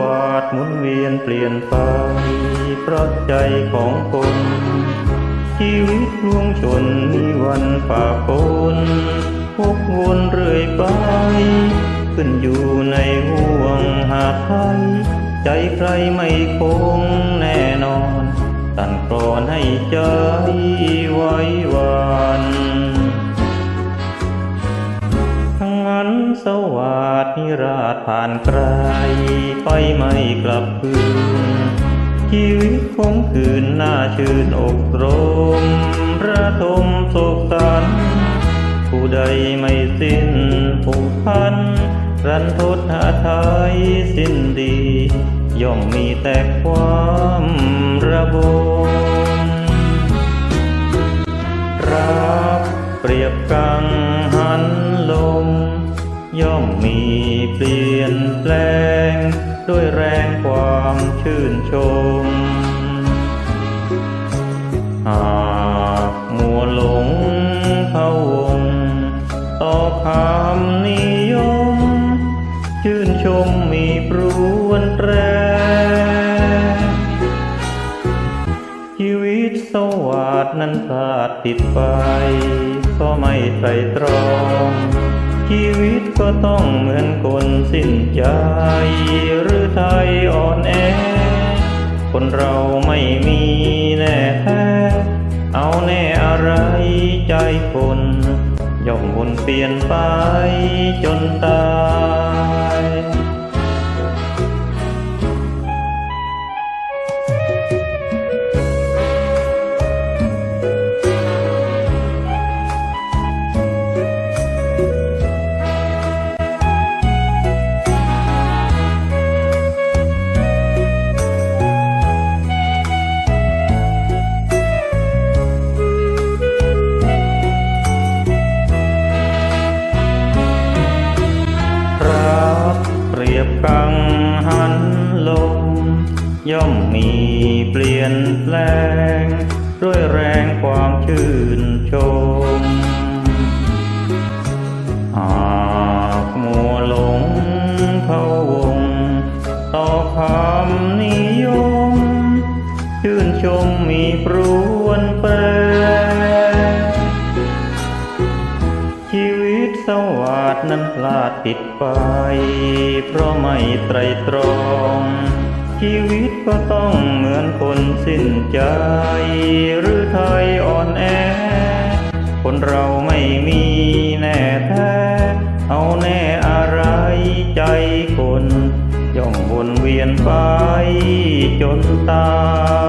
วาดหมุนเวียนเปลี่ยนไปเพราะใจของคน ชีวิตล่วงชนมีวันป่าปนพกวนเรื่อยไป ขึ้นอยู่ในห่วงหาไทยใจใครไม่คงแน่นอนสั่นคลอนให้ใจ นิราชผ่านไกลไปไม่กลับคืน ชีวิตคงคืนหน่าชื่นอกรมระทมโศกสัน ผู้ใดไม่สิ้นผูกพัน รันทดหาไทยสิ้นดี ย่อมมีแต่ความระบม ย่อมมีเปลี่ยนแปลง ด้วยแรงความชื่นชม หากมัวหลงเข้าวงต่อคำนิยม ชื่นชมมีปรวนแตรชีวิตสวัสดนั้นพลาดติดไป ก็ไม่ไตรตรอง ชีวิตก็ต้องเหมือนคนสิ้นใจ หรือไทยอ่อนแอ คนเราไม่มีแน่แท้ เอาแน่อะไรใจคนย่อมวนเปลี่ยนไปจนตาย กังหันลม ย่อมมีเปลี่ยนแปลง ด้วยแรงความชื่นชม หากมัวหลงเข้าวง ต่อคำนิยม ชื่นชมมีปรวนแปรชีวิตสวัสดนั้นพลาด ติดไป เพราะไม่ไตรตรอง ชีวิตก็ต้องเหมือนคนสิ้นใจ หรือไทยอ่อนแอ คนเราไม่มีแน่แท้ เอาแน่อะไรใจคนย่อมวนเวียนไปจนตาย